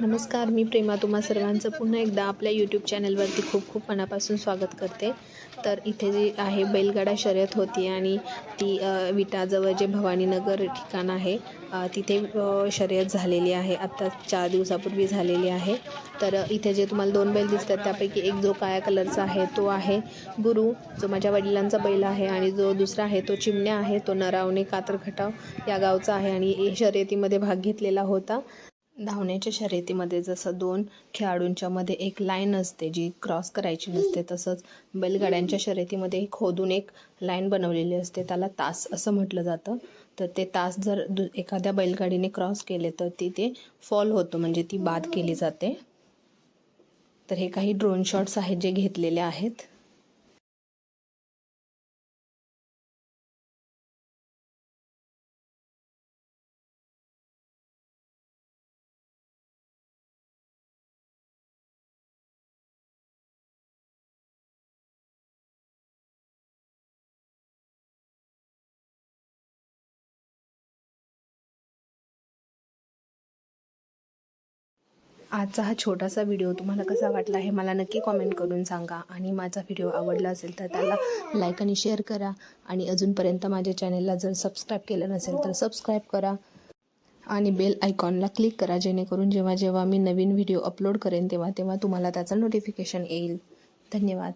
नमस्कार मी प्रेमा तुम्हा सर्वांचं पुन्हा एकदा आपल्या यूट्यूब चॅनलवरती खूप खूप मनापासून स्वागत करते. तर इथे जी आहे बैलगाडा शर्यत होती आणि ती विटाजवळ जे भवानीनगर ठिकाण आहे तिथे शर्यत झालेली आहे. आत्ता चार दिवसापूर्वी झालेली आहे. तर इथे जे तुम्हाला दोन बैल दिसतात त्यापैकी एक जो काळ्या कलरचा आहे तो आहे गुरु जो माझ्या वडिलांचा बैल आहे आणि जो दुसरा आहे तो चिमण्या आहे. तो नरावणे कातरखटाव या गावचा आहे आणि शर्यतीमध्ये भाग घेतलेला होता. धावण्याच्या शर्यतीमध्ये जसं दोन खेळाडूंच्या मध्ये एक लाईन असते जी क्रॉस करायची नसते तसंच बैलगाड्यांच्या शर्यतीमध्ये खोदून एक लाईन बनवलेली असते त्याला तास असं म्हटलं जातं. तर ते तास जर दु एखाद्या बैलगाडीने क्रॉस केले तर ती ते फॉल होतो म्हणजे ती बाद केली जाते. तर हे काही ड्रोन शॉट्स आहेत जे घेतलेले आहेत. आजचा हा छोटासा व्हिडिओ तुम्हाला कसा वाटला हे मला नक्की कॉमेंट करून सांगा. आणि माझा व्हिडिओ आवडला असेल तर त्याला लाईक आणि शेअर करा. आणि अजूनपर्यंत माझ्या चॅनेलला जर सबस्क्राईब केलं नसेल तर सबस्क्राईब करा. आणि बेल आयकॉनला क्लिक करा जेणेकरून जेव्हा जेव्हा मी नवीन व्हिडिओ अपलोड करेन तेव्हा तेव्हा तुम्हाला त्याचं नोटिफिकेशन येईल. धन्यवाद.